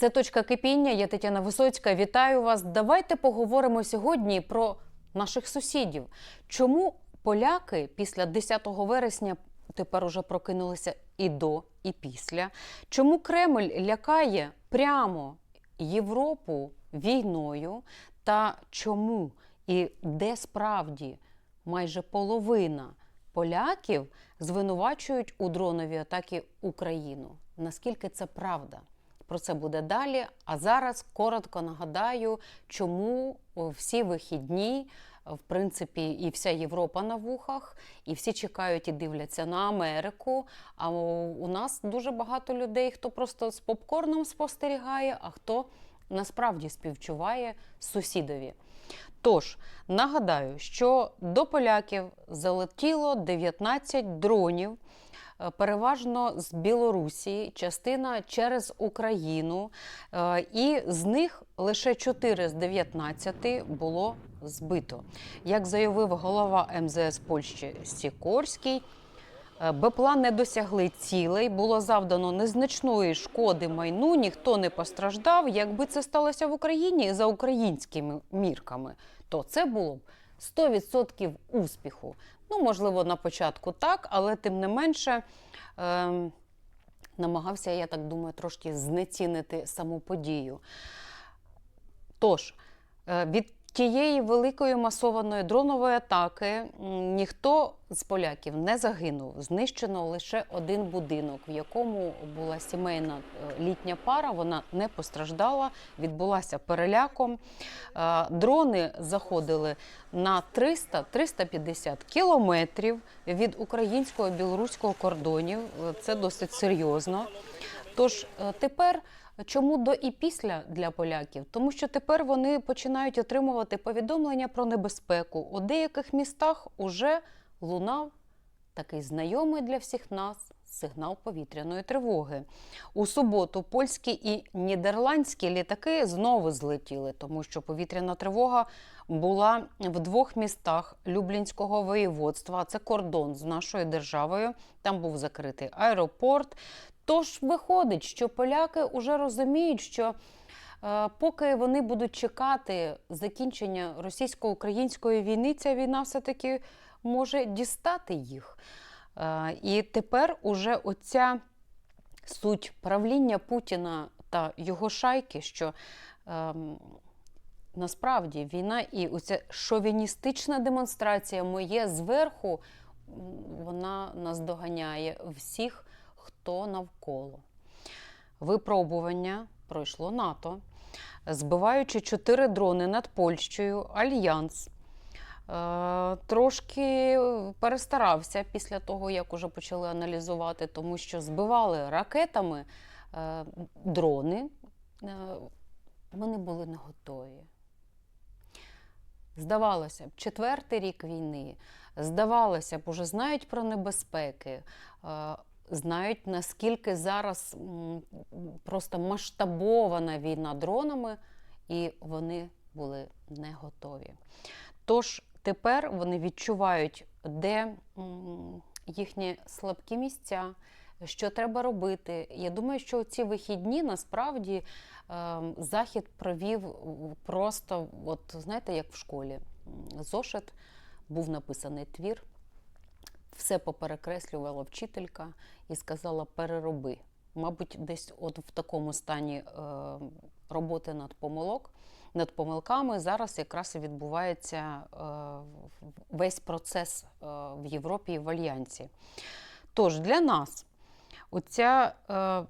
Це точка кипіння. Я Тетяна Висоцька. Вітаю вас. Давайте поговоримо сьогодні про наших сусідів. Чому поляки після 10 вересня тепер уже прокинулися і до, і після? Чому Кремль лякає прямо Європу війною? Та чому і де справді майже половина поляків звинувачують у дронові атаки Україну? Наскільки це правда? Про це буде далі. А зараз коротко нагадаю, чому всі вихідні, в принципі, і вся Європа на вухах, і всі чекають і дивляться на Америку. А у у нас дуже багато людей, хто просто з попкорном спостерігає, а хто насправді співчуває сусідові. Тож нагадаю, що до поляків залетіло 19 дронів. Е, Переважно з Білорусі, частина через Україну, е, і з них лише 4 з 19 було збито. Як заявив голова МЗС Польщі Сікорський, е, БПЛА не досягли цілей, було завдано незначної шкоди майну, ніхто не постраждав. Якби це сталося в Україні за українськими мірками, то це було б 100% успіху. Ну, можливо, на початку так, але тим не менше Е намагався, я так думаю, трошки знецінити саму подію. Тож, е, від тієї великої масованої дронової атаки ніхто з поляків не загинув. Знищено лише один будинок, в якому була сімейна е, літня пара. Вона не постраждала, відбулася переляком. Е, Дрони заходили на 300-350 кілометрів від українського білоруського кордонів. Е, Це досить серйозно. Тож тепер чому до і після для поляків? Тому що тепер вони починають отримувати повідомлення про небезпеку. У деяких містах уже лунав такий знайомий для всіх нас сигнал повітряної тривоги. У суботу польські і нідерландські літаки знову злетіли, тому що повітряна тривога була в двох містах Люблінського воєводства. Це кордон з нашою державою. Там був закритий аеропорт. Тож виходить, що поляки вже розуміють, що е, поки вони будуть чекати закінчення російсько-української війни, ця війна все-таки може дістати їх. Е, і тепер уже оця суть правління Путіна та його шайки, що ем, насправді війна і оця шовіністична демонстрація моє зверху, вона наздоганяє всіх, хто навколо. Випробування пройшло НАТО, збиваючи чотири дрони над Польщею, Альянс. Е, Трошки перестарався після того, як уже почали аналізувати, тому що збивали ракетами е, дрони. Е, Вони були не готові. Здавалося б, четвертий рік війни, здавалося б, уже знають про небезпеки, знають, наскільки зараз просто масштабована війна дронами, і вони були не готові. Тож тепер вони відчувають, де їхні слабкі місця, що треба робити. Я думаю, що ці вихідні насправді ем, захід провів просто, от знаєте, як в школі. Зошит був написаний твір, все поперекреслювала вчителька і сказала перероби. Мабуть, десь от в такому стані е, роботи над помилок, над помилками зараз якраз і відбувається е, весь процес е, в Європі і в Альянсі. Тож для нас оця е,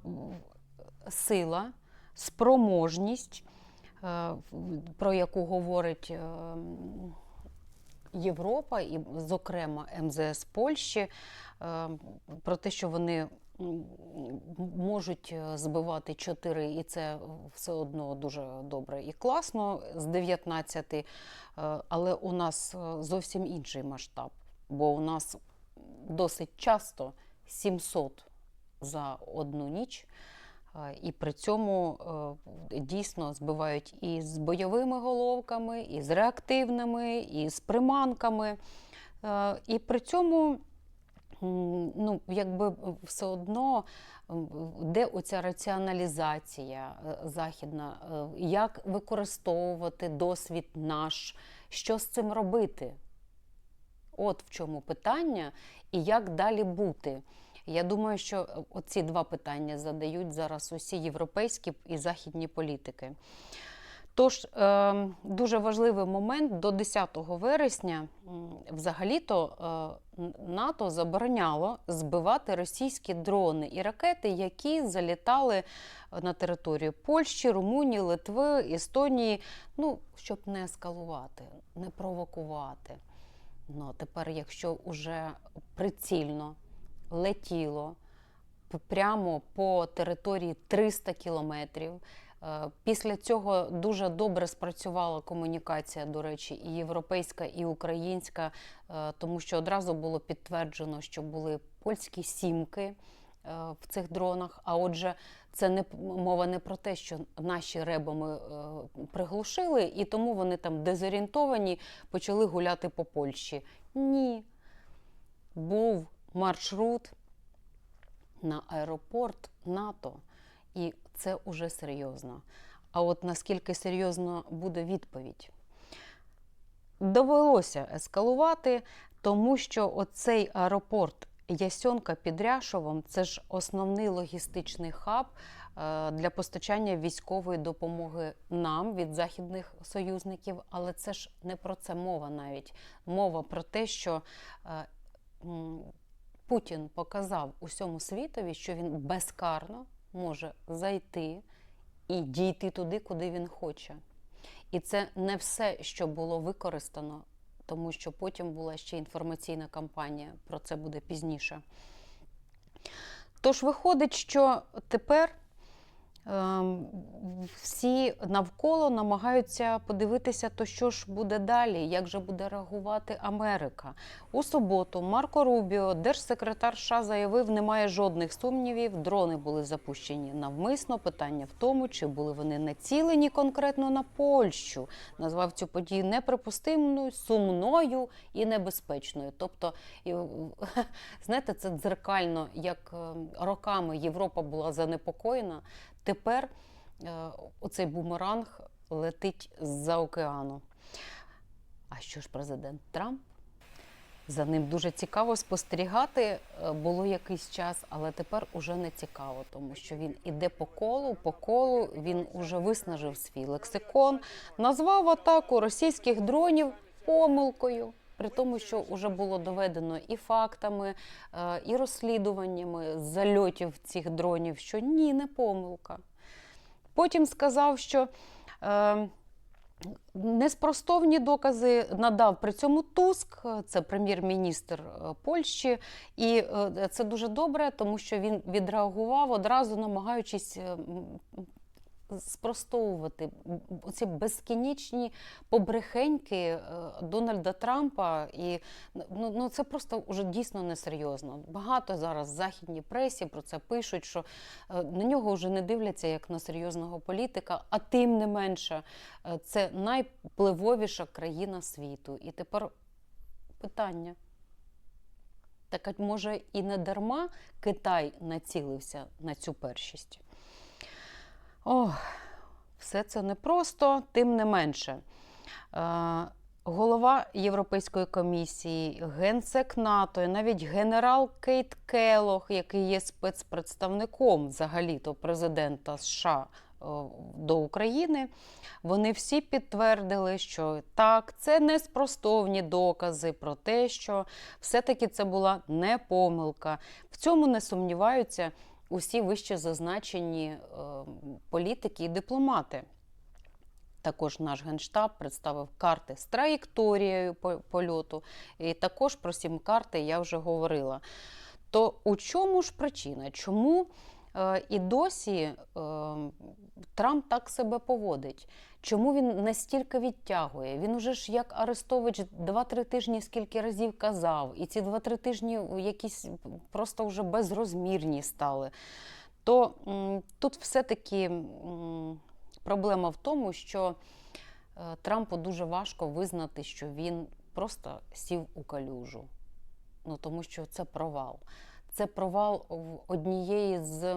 сила, спроможність, е, про яку говорить е, Європа, і, зокрема, МЗС Польщі, е, про те, що вони можуть е, збивати 4, і це все одно дуже добре і класно з 19, е, але у нас зовсім інший масштаб, бо у нас досить часто 700 за одну ніч. І при цьому е, дійсно збивають і з бойовими головками, і з реактивними, і з приманками. Е, І при цьому ну, якби все одно, де оця раціоналізація е, західна, як використовувати досвід наш, що з цим робити? От в чому питання, і як далі бути. Я думаю, що е, оці два питання задають зараз усі європейські і західні політики. Тож е, дуже важливий момент до 10 вересня взагалі-то е, НАТО забороняло збивати російські дрони і ракети, які залітали на територію Польщі, Румунії, Литви, Естонії, ну, щоб не ескалувати, не провокувати. Ну, тепер, якщо вже прицільно летіло прямо по території 300 кілометрів. Е, Після цього дуже добре спрацювала комунікація, до речі, і європейська, і українська, е, тому що одразу було підтверджено, що були польські сімки е, в цих дронах. А отже, це не мова не про те, що наші ребами е, приглушили, і тому вони там дезорієнтовані, почали гуляти по Польщі. Ні. Був маршрут на аеропорт НАТО, і це уже серйозно. А от наскільки серйозно буде відповідь? Довелося ескалувати, тому що оцей аеропорт Ясьонка під Ряшовом це ж основний логістичний хаб е, для постачання військової допомоги нам від західних союзників. Але це ж не про це мова навіть. Мова про те, що е, Путін показав усьому світові, що він безкарно може зайти і дійти туди, куди він хоче. І це не все, що було використано, тому що потім була ще інформаційна кампанія, про це буде пізніше. Тож виходить, що тепер всі навколо намагаються подивитися, то що ж буде далі, як же буде реагувати Америка. У суботу Марко Рубіо, держсекретар США, заявив, немає жодних сумнівів. Дрони були запущені навмисно. Питання в тому, чи були вони націлені конкретно на Польщу. Назвав цю подію неприпустимою, сумною і небезпечною. Тобто, знаєте, це дзеркально, як е, роками Європа була занепокоєна. Тепер е, оцей бумеранг летить з-за океану. А що ж президент Трамп? За ним дуже цікаво спостерігати е, було якийсь час, але тепер уже не цікаво, тому що він іде по колу, по колу він уже виснажив свій лексикон, назвав атаку російських дронів помилкою. При тому, що вже було доведено і фактами, е, і розслідуваннями зальотів цих дронів, що ні, не помилка. Потім сказав, що е, Неспростовні докази надав при цьому Туск, це прем'єр-міністр е, Польщі, і це дуже добре, тому що він відреагував одразу, намагаючись спростовувати ці безкінечні побрехеньки е, Дональда Трампа. І ну, ну це просто вже дійсно несерйозно. Багато зараз в західній пресі про це пишуть, що е, на нього вже не дивляться як на серйозного політика, а тим не менше, е, це найвпливовіша країна світу. І тепер питання. Так може і не дарма Китай націлився на цю першість? Ох, все це непросто, тим не менше. Е, Голова Європейської комісії, генсек НАТО, і навіть генерал Кейт Келох, який є спецпредставником взагалі-то президента США е, до України, вони всі підтвердили, що так, це неспростовні докази про те, що все-таки це була не помилка. В цьому не сумніваються усі вище зазначені е, політики і дипломати. Також наш генштаб представив карти з траєкторією польоту, і також про сім карти я вже говорила. То у чому ж причина? Чому і досі е, Трамп так себе поводить? Чому він настільки відтягує? Він уже ж як Арестович 2-3 тижні скільки разів казав, і ці 2-3 тижні якісь просто вже безрозмірні стали. То тут все-таки проблема в тому, що е, Трампу дуже важко визнати, що він просто сів у калюжу. Ну тому що це провал. Це провал однієї з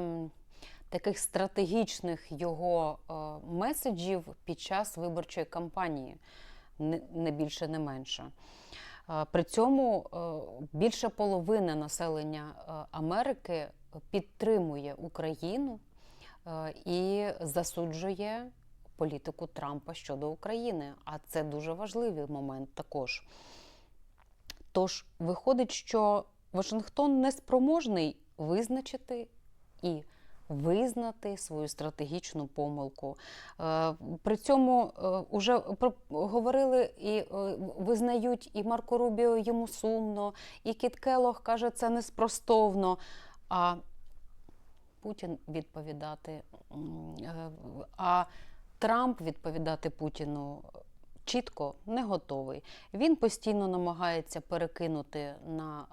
таких стратегічних його е, меседжів під час виборчої кампанії, не, більше, не менше. Е, При цьому е, більше половини населення Америки підтримує Україну і засуджує політику Трампа щодо України. А це дуже важливий момент також. Тож виходить, що Вашингтон не спроможний визначити і визнати свою стратегічну помилку. Е, При цьому вже говорили і е, визнають і Марко Рубіо йому сумно, і Кіт Келох каже, це неспростовно. А Путін відповідати, е, а Трамп відповідати Путіну чітко не готовий. Він постійно намагається перекинути на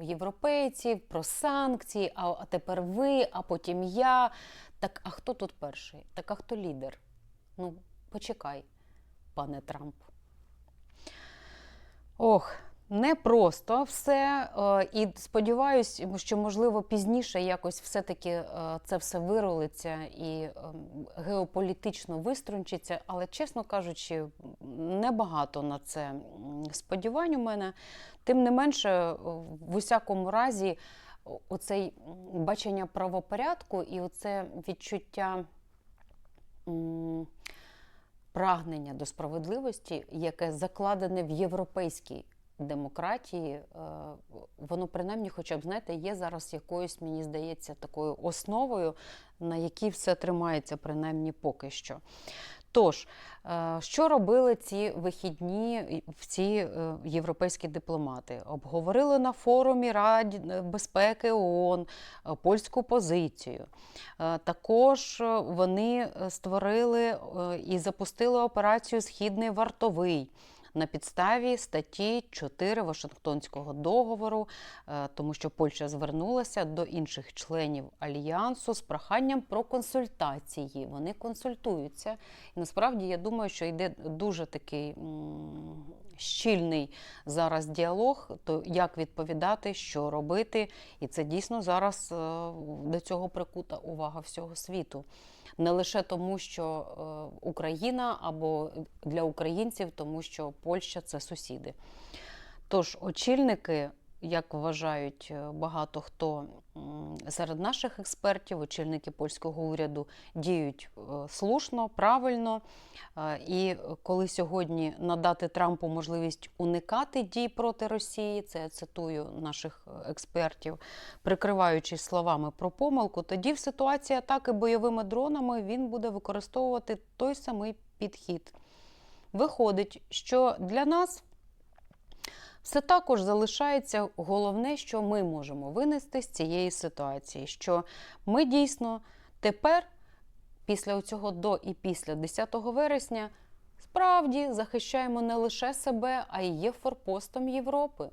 е, європейців про санкції, а, а тепер ви, а потім я. Так, а хто тут перший? Так, а хто лідер? Ну, почекай, пане Трамп. Ох, не просто все. е, І сподіваюсь, що можливо пізніше якось все-таки е, це все вирулиться і ем, геополітично виструнчиться. Але, чесно кажучи, небагато на це сподівань у мене. Тим не менше, е, в усякому разі, оцей бачення правопорядку і оце відчуття. Прагнення до справедливості, яке закладене в європейській демократії, е, воно принаймні, хоча б знаєте, є зараз якоюсь, мені здається, такою основою, на якій все тримається, принаймні поки що. Тож, е, що робили ці вихідні в ці е, європейські дипломати? Обговорили на форумі Раді безпеки ООН польську позицію. Також вони створили і запустили операцію Східний вартовий на підставі статті 4 Вашингтонського договору, е, тому що Польща звернулася до інших членів альянсу з проханням про консультації. Вони консультуються. І насправді я думаю, що йде дуже такий щільний зараз діалог, то як відповідати, що робити. І це дійсно зараз е, до цього прикута увага всього світу. Не лише тому, що е, Україна або для українців, тому що Польща це сусіди. Тож очільники, як вважають е, багато хто серед наших експертів, очільники польського уряду діють е, слушно, правильно. Е, І коли сьогодні надати Трампу можливість уникати дій проти Росії, це я цитую наших експертів, прикриваючись словами про помилку, тоді в ситуації атаки бойовими дронами він буде використовувати той самий підхід. Виходить, що для нас все також залишається головне, що ми можемо винести з цієї ситуації, що ми дійсно тепер, після цього до і після 10 вересня, справді захищаємо не лише себе, а й є форпостом Європи.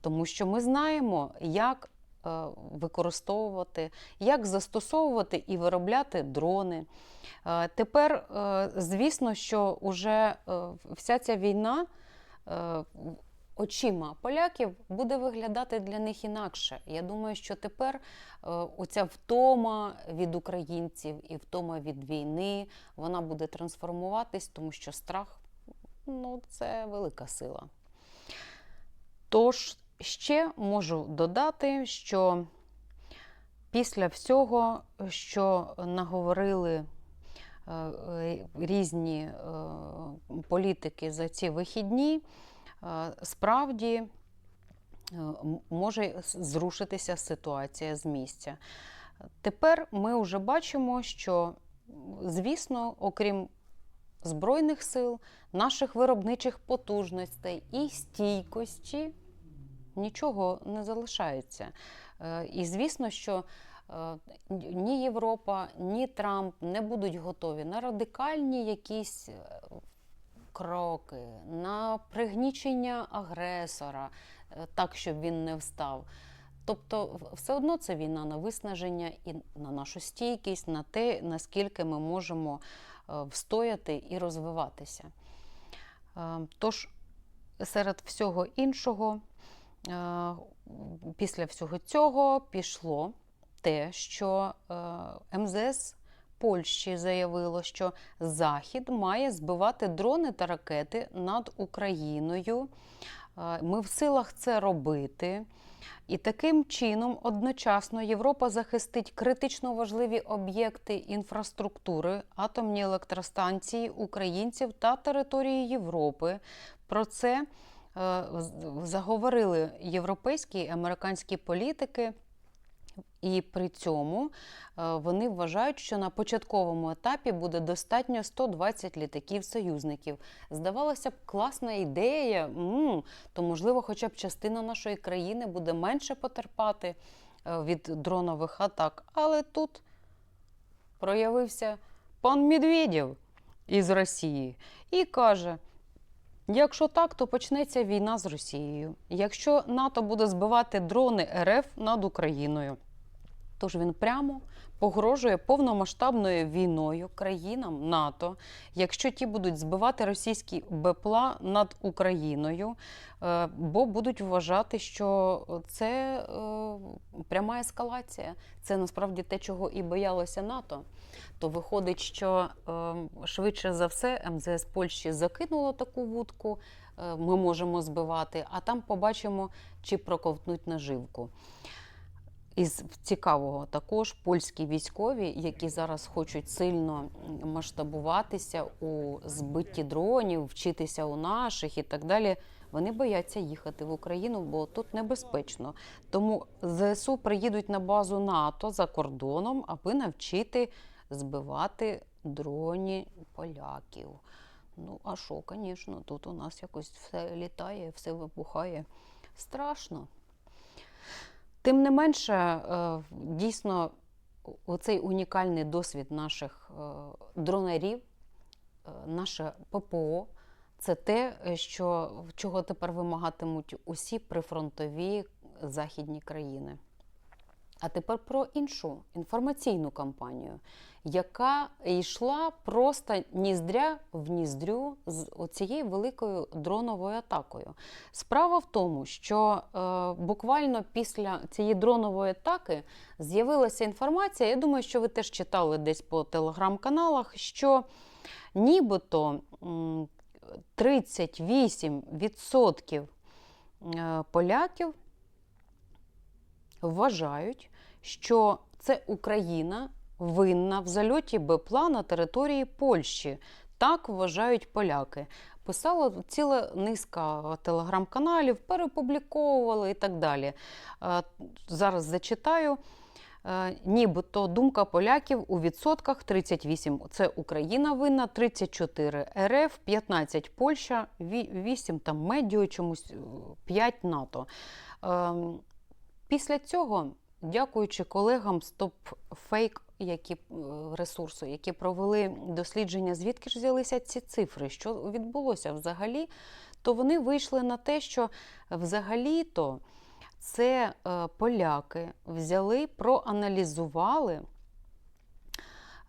Тому що ми знаємо, як е, використовувати, як застосовувати і виробляти дрони. Е, Тепер, е, звісно, що уже е, вся ця війна очима поляків буде виглядати для них інакше. Я думаю, що тепер е, оця втома від українців і втома від війни вона буде трансформуватись, тому що страх ну, це велика сила. Тож ще можу додати, що після всього, що наговорили е, е, різні політики за ці вихідні, справді е, може зрушитися ситуація з місця. Тепер ми вже бачимо, що, звісно, окрім Збройних сил, наших виробничих потужностей і стійкості нічого не залишається. Е, І звісно, що е, ні Європа, ні Трамп не будуть готові на радикальні якісь кроки, на пригнічення агресора, е, так, щоб він не встав. Тобто, все одно це війна на виснаження і на нашу стійкість, на те, наскільки ми можемо е, встояти і розвиватися. Е, Тож, серед всього іншого, після всього цього пішло те, що МЗС Польщі заявило, що Захід має збивати дрони та ракети над Україною. Е, Ми в силах це робити. І таким чином одночасно Європа захистить критично важливі об'єкти інфраструктури, атомні електростанції українців та території Європи. Про це е, заговорили європейські і американські політики. І при цьому е, вони вважають, що на початковому етапі буде достатньо 120 літаків союзників. Здавалося б, класна ідея, то можливо, хоча б частина нашої країни буде менше потерпати е, від дронових атак. Але тут проявився пан Медведєв із Росії і каже. Якщо так, то почнеться війна з Росією. Якщо НАТО буде збивати дрони РФ над Україною, тож він прямо погрожує повномасштабною війною країнам НАТО, якщо ті будуть збивати російські БПЛА над Україною, е, бо будуть вважати, що це е, пряма ескалація. Це насправді те, чого і боялося НАТО. То виходить, що е, швидше за все МЗС Польщі закинуло таку вудку, ми можемо збивати, а там побачимо, чи проковтнуть наживку. Із цікавого також польські військові, які зараз хочуть сильно масштабуватися у збитті дронів, вчитися у наших і так далі. Вони бояться їхати в Україну, бо тут небезпечно. Тому ЗСУ приїдуть на базу НАТО за кордоном, аби навчити збивати дроні поляків. Ну, а що, звісно, тут у нас якось все літає, все вибухає. Страшно. Тим не менше, е, дійсно, оцей унікальний досвід наших е, дронерів, е, наше ППО, це те, що, чого тепер вимагатимуть усі прифронтові західні країни. А тепер про іншу інформаційну кампанію, яка йшла просто ніздря в ніздрю з оцією великою дроновою атакою. Справа в тому, що е, буквально після цієї дронової атаки з'явилася інформація. Я думаю, що ви теж читали десь по телеграм-каналах, що нібито м, 38% е, поляків вважають, що це Україна винна в зальоті БПЛА на території Польщі. Так вважають поляки. Писала ціла низка телеграм-каналів, перепубліковували і так далі. Е, Зараз зачитаю. Е, Нібито думка поляків у відсотках 38 – це Україна винна, 34 РФ, 15 Польща, 8 там медіо чомусь, 5 НАТО. Ем, Після цього, дякуючи колегам StopFake, які е, ресурсу, які провели дослідження, звідки ж взялися ці цифри, що відбулося взагалі, то вони вийшли на те, що взагалі-то це е, поляки взяли, проаналізували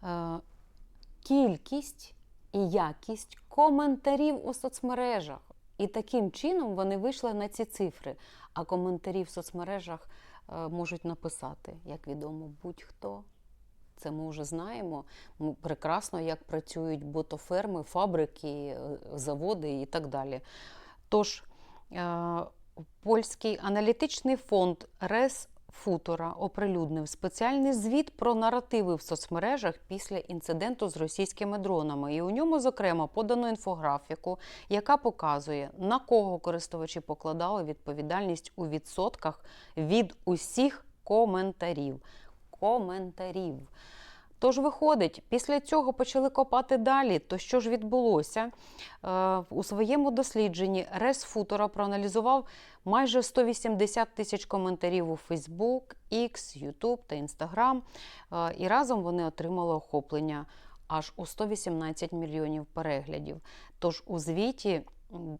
е, кількість і якість коментарів у соцмережах. І таким чином вони вийшли на ці цифри. А коментарі в соцмережах можуть написати, як відомо, будь-хто. Це ми вже знаємо прекрасно, як працюють ботоферми, фабрики, е, заводи і так далі. Тож, е, польський аналітичний фонд Рес Футора оприлюднив спеціальний звіт про наративи в соцмережах після інциденту з російськими дронами. І у ньому, зокрема, подано інфографіку, яка показує, на кого користувачі покладали відповідальність у відсотках від усіх коментарів. Коментарів. Тож виходить, після цього почали копати далі. То що ж відбулося? Е, у своєму дослідженні Рес Футора проаналізував майже 180 тисяч коментарів у Facebook, X, YouTube та Instagram. Е, і разом вони отримали охоплення аж у 118 мільйонів переглядів. Тож у звіті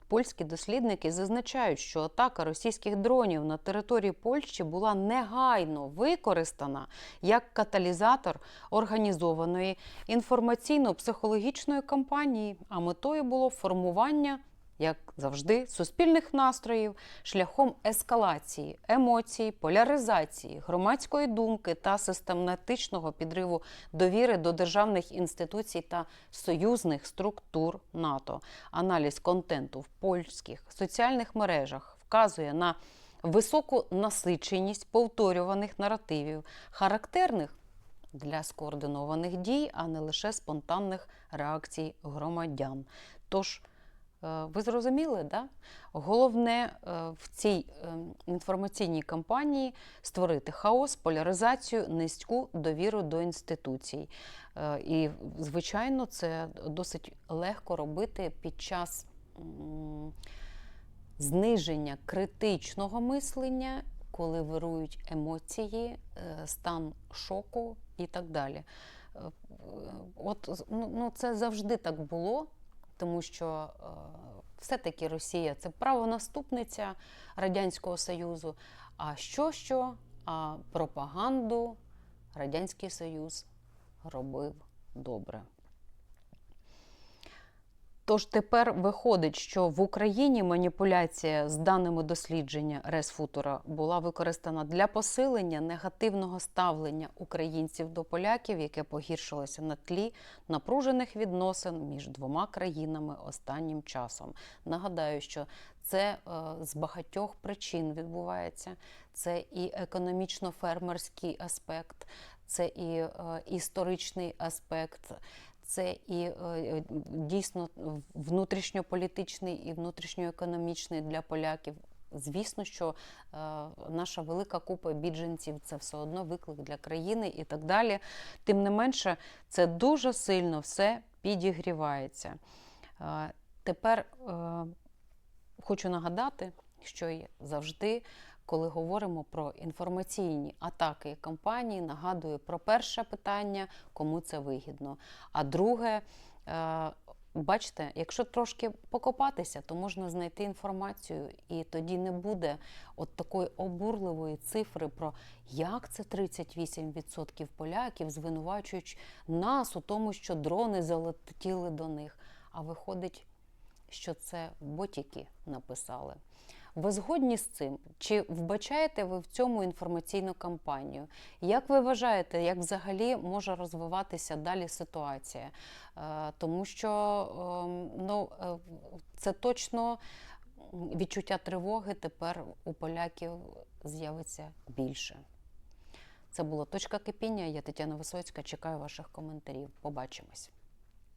польські дослідники зазначають, що атака російських дронів на території Польщі була негайно використана як каталізатор організованої інформаційно-психологічної кампанії, а метою було формування як завжди, суспільних настроїв шляхом ескалації, емоцій, поляризації, громадської думки та систематичного підриву довіри до державних інституцій та союзних структур НАТО. Аналіз контенту в польських соціальних мережах вказує на високу насиченість повторюваних наративів, характерних для скоординованих дій, а не лише спонтанних реакцій громадян. Тож, ви зрозуміли, да? головне е, в цій е, інформаційній кампанії створити хаос, поляризацію, низьку довіру до інституцій. Е, І, звичайно, це досить легко робити під час зниження критичного мислення, коли вирують емоції, е, стан шоку і так далі. Е, е, От ну, ну, це завжди так було, тому що е, все-таки Росія це правонаступниця Радянського Союзу. А що що? А пропаганду Радянський Союз робив добре. Тож тепер виходить, що в Україні маніпуляція з даними дослідження Ресфутура була використана для посилення негативного ставлення українців до поляків, яке погіршилося на тлі напружених відносин між двома країнами останнім часом. Нагадаю, що це е, з багатьох причин відбувається. Це і економічно-фермерський аспект, це і е, історичний аспект, це і е, дійсно внутрішньополітичний і внутрішньоекономічний для поляків. Звісно, що е, наша велика купа біженців це все одно виклик для країни і так далі. Тим не менше, це дуже сильно все підігрівається. Е, тепер е, хочу нагадати, що завжди, коли говоримо про інформаційні атаки і кампанії, нагадую про перше питання, кому це вигідно. А друге, е, бачите, якщо трошки покопатися, то можна знайти інформацію, і тоді не буде от такої обурливої цифри про як це 38% поляків звинувачують нас у тому, що дрони залетіли до них. А виходить, що це ботіки написали. Ви згодні з цим? Чи вбачаєте ви в цьому інформаційну кампанію? Як ви вважаєте, як взагалі може розвиватися далі ситуація? Е, Тому що ем, ну, е, це точно відчуття тривоги тепер у поляків з'явиться більше. Це була точка кипіння. Я Тетяна Висоцька. Чекаю ваших коментарів. Побачимось.